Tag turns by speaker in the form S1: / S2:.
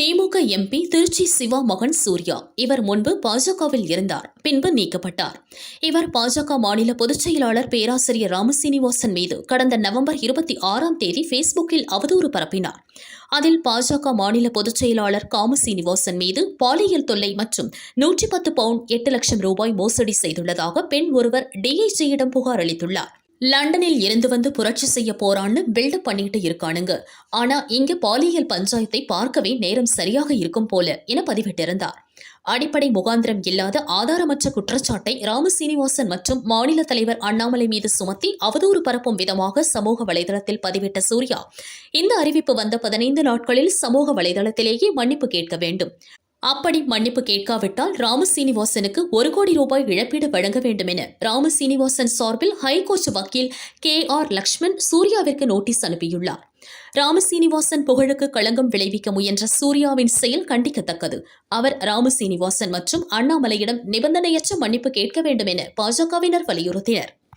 S1: திமுக MP Trichy Siva மகன் சூர்யா. இவர் முன்பு பாஜகவில் இருந்தார் பின்பு நீக்கப்பட்டார். இவர் பாஜக மாநில பொதுச் செயலாளர் பேராசிரியர் ராமசீனிவாசன் மீது கடந்த நவம்பர் இருபத்தி ஆறாம் தேதி ஃபேஸ்புக்கில் அவதூறு பரப்பினார். அதில் பாஜக மாநில பொதுச் செயலாளர் காமசீனிவாசன் மீது பாலியல் தொல்லை மற்றும் நூற்றி பத்து பவுண்ட் எட்டு லட்சம் ரூபாய் மோசடி செய்துள்ளதாக பெண் ஒருவர் டிஐஜியிடம் புகார் அளித்துள்ளார். லண்டனில் இருந்து வந்து புரட்சி செய்ய போறான்னு பில்டப் பண்ணிட்டு இருக்கானுங்க. ஆனா இங்க பாலியல் பஞ்சாயத்தை பார்க்கவே நேரம் சரியாக இருக்கும் போல என பதிவிட்டிருந்தார். அடிப்படை முகாந்திரம் இல்லாத ஆதாரமற்ற குற்றச்சாட்டை ராமசீனிவாசன் மற்றும் மாநில தலைவர் அண்ணாமலை மீது சுமத்தி அவதூறு பரப்பும் விதமாக சமூக வலைதளத்தில் பதிவிட்ட சூர்யா இந்த அறிவிப்பு வந்த பதினைந்து நாட்களில் சமூக வலைதளத்திலேயே மன்னிப்பு கேட்க வேண்டும். அப்படி மன்னிப்பு கேட்காவிட்டால் ராமசீனிவாசனுக்கு ஒரு கோடி ரூபாய் இழப்பீடு வழங்க வேண்டும் என ராமசீனிவாசன் சார்பில் ஹைகோர்ட் வக்கீல் கே ஆர் லக்ஷ்மண் சூர்யாவிற்கு நோட்டீஸ் அனுப்பியுள்ளார். ராமசீனிவாசன் புகழுக்கு களங்கம் விளைவிக்க முயன்ற சூர்யாவின் செயல் கண்டிக்கத்தக்கது. அவர் ராமசீனிவாசன் மற்றும் அண்ணாமலையிடம் நிபந்தனையற்ற மன்னிப்பு கேட்க வேண்டும் என பாஜகவினர் வலியுறுத்தினர்.